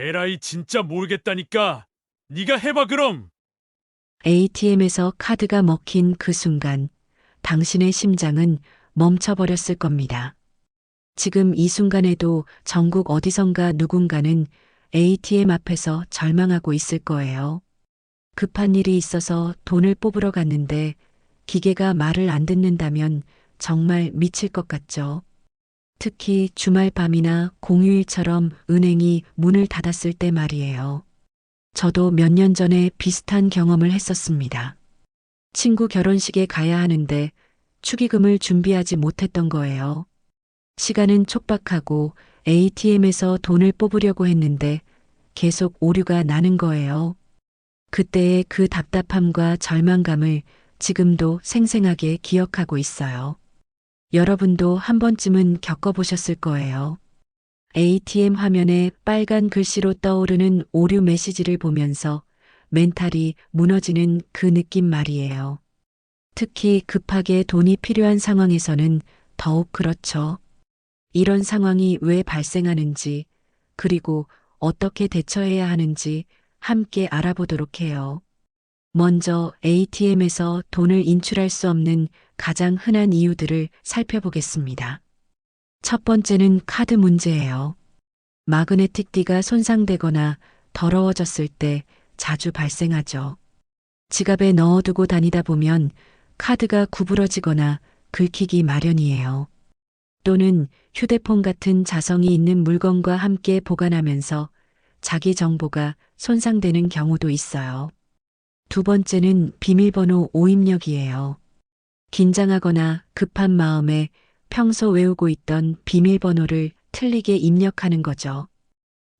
에라이 진짜 모르겠다니까. 네가 해봐 그럼. ATM에서 카드가 먹힌 그 순간 당신의 심장은 멈춰버렸을 겁니다. 지금 이 순간에도 전국 어디선가 누군가는 ATM 앞에서 절망하고 있을 거예요. 급한 일이 있어서 돈을 뽑으러 갔는데 기계가 말을 안 듣는다면 정말 미칠 것 같죠. 특히 주말 밤이나 공휴일처럼 은행이 문을 닫았을 때 말이에요. 저도 몇 년 전에 비슷한 경험을 했었습니다. 친구 결혼식에 가야 하는데 축의금을 준비하지 못했던 거예요. 시간은 촉박하고 ATM에서 돈을 뽑으려고 했는데 계속 오류가 나는 거예요. 그때의 그 답답함과 절망감을 지금도 생생하게 기억하고 있어요. 여러분도 한 번쯤은 겪어보셨을 거예요. ATM 화면에 빨간 글씨로 떠오르는 오류 메시지를 보면서 멘탈이 무너지는 그 느낌 말이에요. 특히 급하게 돈이 필요한 상황에서는 더욱 그렇죠. 이런 상황이 왜 발생하는지, 그리고 어떻게 대처해야 하는지 함께 알아보도록 해요. 먼저 ATM에서 돈을 인출할 수 없는 가장 흔한 이유들을 살펴보겠습니다. 첫 번째는 카드 문제예요. 마그네틱 D가 손상되거나 더러워졌을 때 자주 발생하죠. 지갑에 넣어두고 다니다 보면 카드가 구부러지거나 긁히기 마련이에요. 또는 휴대폰 같은 자성이 있는 물건과 함께 보관하면서 자기 정보가 손상되는 경우도 있어요. 두 번째는 비밀번호 오입력이에요. 긴장하거나 급한 마음에 평소 외우고 있던 비밀번호를 틀리게 입력하는 거죠.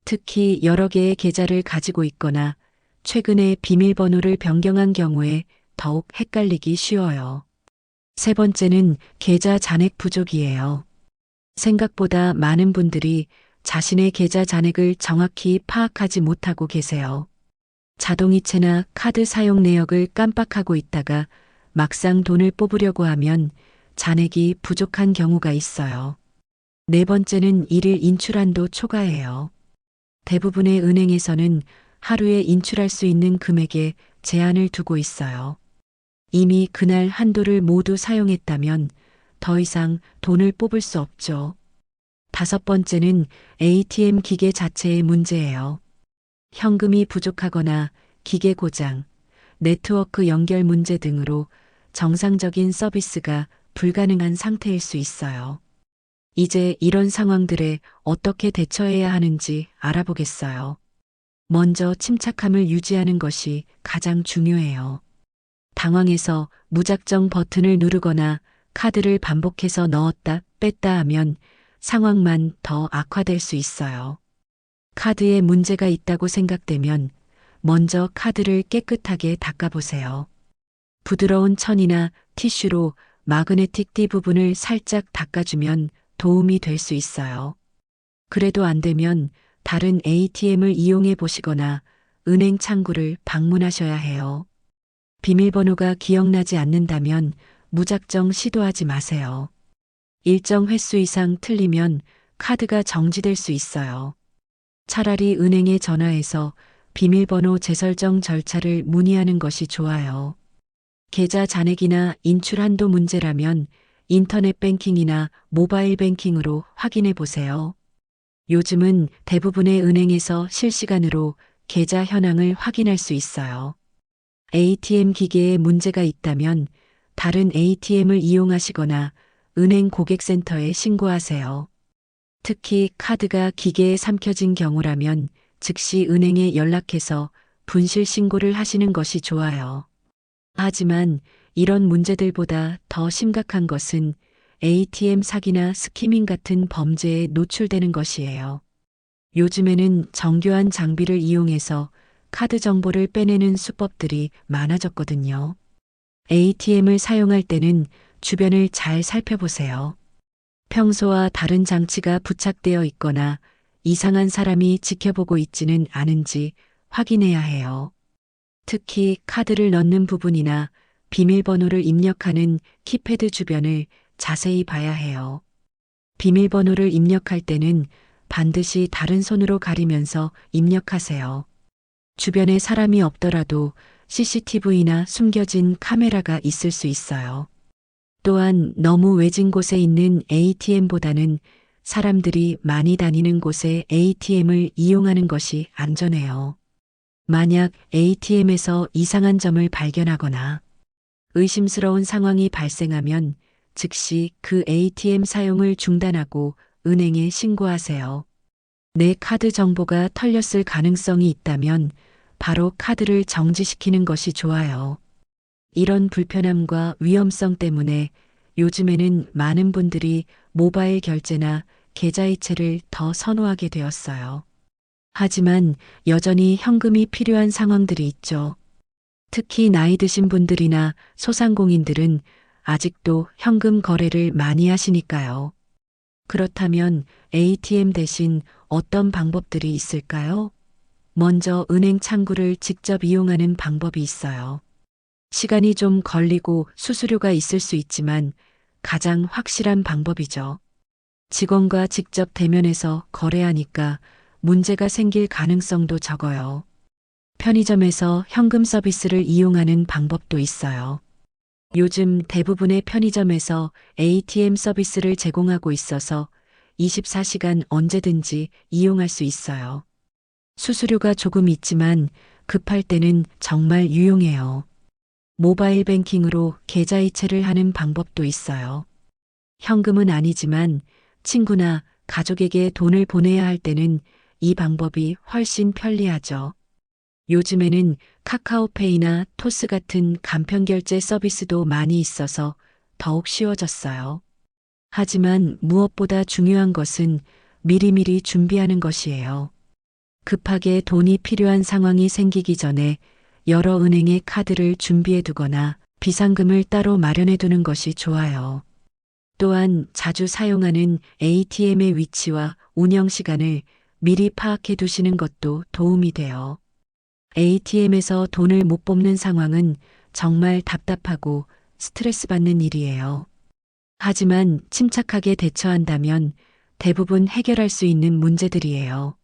특히 여러 개의 계좌를 가지고 있거나 최근에 비밀번호를 변경한 경우에 더욱 헷갈리기 쉬워요. 세 번째는 계좌 잔액 부족이에요. 생각보다 많은 분들이 자신의 계좌 잔액을 정확히 파악하지 못하고 계세요. 자동이체나 카드 사용 내역을 깜빡하고 있다가 막상 돈을 뽑으려고 하면 잔액이 부족한 경우가 있어요. 네 번째는 이를 인출한도 초과해요. 대부분의 은행에서는 하루에 인출할 수 있는 금액에 제한을 두고 있어요. 이미 그날 한도를 모두 사용했다면 더 이상 돈을 뽑을 수 없죠. 다섯 번째는 ATM 기계 자체의 문제예요. 현금이 부족하거나 기계 고장, 네트워크 연결 문제 등으로 정상적인 서비스가 불가능한 상태일 수 있어요. 이제 이런 상황들에 어떻게 대처해야 하는지 알아보겠어요. 먼저 침착함을 유지하는 것이 가장 중요해요. 당황해서 무작정 버튼을 누르거나 카드를 반복해서 넣었다 뺐다 하면 상황만 더 악화될 수 있어요. 카드에 문제가 있다고 생각되면 먼저 카드를 깨끗하게 닦아보세요. 부드러운 천이나 티슈로 마그네틱 D 부분을 살짝 닦아주면 도움이 될 수 있어요. 그래도 안 되면 다른 ATM을 이용해 보시거나 은행 창구를 방문하셔야 해요. 비밀번호가 기억나지 않는다면 무작정 시도하지 마세요. 일정 횟수 이상 틀리면 카드가 정지될 수 있어요. 차라리 은행에 전화해서 비밀번호 재설정 절차를 문의하는 것이 좋아요. 계좌 잔액이나 인출 한도 문제라면 인터넷 뱅킹이나 모바일 뱅킹으로 확인해 보세요. 요즘은 대부분의 은행에서 실시간으로 계좌 현황을 확인할 수 있어요. ATM 기계에 문제가 있다면 다른 ATM을 이용하시거나 은행 고객센터에 신고하세요. 특히 카드가 기계에 삼켜진 경우라면 즉시 은행에 연락해서 분실 신고를 하시는 것이 좋아요. 하지만 이런 문제들보다 더 심각한 것은 ATM 사기나 스키밍 같은 범죄에 노출되는 것이에요. 요즘에는 정교한 장비를 이용해서 카드 정보를 빼내는 수법들이 많아졌거든요. ATM을 사용할 때는 주변을 잘 살펴보세요. 평소와 다른 장치가 부착되어 있거나 이상한 사람이 지켜보고 있지는 않은지 확인해야 해요. 특히 카드를 넣는 부분이나 비밀번호를 입력하는 키패드 주변을 자세히 봐야 해요. 비밀번호를 입력할 때는 반드시 다른 손으로 가리면서 입력하세요. 주변에 사람이 없더라도 CCTV나 숨겨진 카메라가 있을 수 있어요. 또한 너무 외진 곳에 있는 ATM보다는 사람들이 많이 다니는 곳에 ATM을 이용하는 것이 안전해요. 만약 ATM에서 이상한 점을 발견하거나 의심스러운 상황이 발생하면 즉시 그 ATM 사용을 중단하고 은행에 신고하세요. 내 카드 정보가 털렸을 가능성이 있다면 바로 카드를 정지시키는 것이 좋아요. 이런 불편함과 위험성 때문에 요즘에는 많은 분들이 모바일 결제나 계좌이체를 더 선호하게 되었어요. 하지만 여전히 현금이 필요한 상황들이 있죠. 특히 나이 드신 분들이나 소상공인들은 아직도 현금 거래를 많이 하시니까요. 그렇다면 ATM 대신 어떤 방법들이 있을까요? 먼저 은행 창구를 직접 이용하는 방법이 있어요. 시간이 좀 걸리고 수수료가 있을 수 있지만 가장 확실한 방법이죠. 직원과 직접 대면해서 거래하니까 문제가 생길 가능성도 적어요. 편의점에서 현금 서비스를 이용하는 방법도 있어요. 요즘 대부분의 편의점에서 ATM 서비스를 제공하고 있어서 24시간 언제든지 이용할 수 있어요. 수수료가 조금 있지만 급할 때는 정말 유용해요. 모바일 뱅킹으로 계좌이체를 하는 방법도 있어요. 현금은 아니지만 친구나 가족에게 돈을 보내야 할 때는 이 방법이 훨씬 편리하죠. 요즘에는 카카오페이나 토스 같은 간편 결제 서비스도 많이 있어서 더욱 쉬워졌어요. 하지만 무엇보다 중요한 것은 미리미리 준비하는 것이에요. 급하게 돈이 필요한 상황이 생기기 전에 여러 은행의 카드를 준비해 두거나 비상금을 따로 마련해 두는 것이 좋아요. 또한 자주 사용하는 ATM의 위치와 운영 시간을 미리 파악해 두시는 것도 도움이 돼요. ATM에서 돈을 못 뽑는 상황은 정말 답답하고 스트레스 받는 일이에요. 하지만 침착하게 대처한다면 대부분 해결할 수 있는 문제들이에요.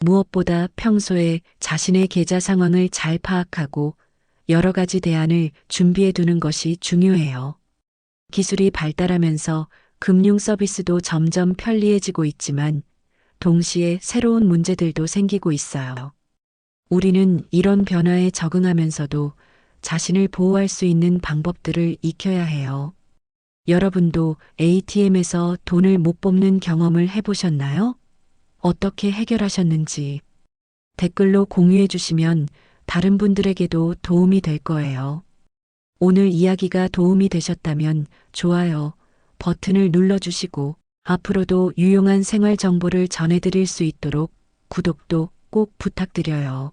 무엇보다 평소에 자신의 계좌 상황을 잘 파악하고 여러 가지 대안을 준비해 두는 것이 중요해요. 기술이 발달하면서 금융 서비스도 점점 편리해지고 있지만 동시에 새로운 문제들도 생기고 있어요. 우리는 이런 변화에 적응하면서도 자신을 보호할 수 있는 방법들을 익혀야 해요. 여러분도 ATM에서 돈을 못 뽑는 경험을 해보셨나요? 어떻게 해결하셨는지 댓글로 공유해 주시면 다른 분들에게도 도움이 될 거예요. 오늘 이야기가 도움이 되셨다면 좋아요 버튼을 눌러주시고 앞으로도 유용한 생활 정보를 전해드릴 수 있도록 구독도 꼭 부탁드려요.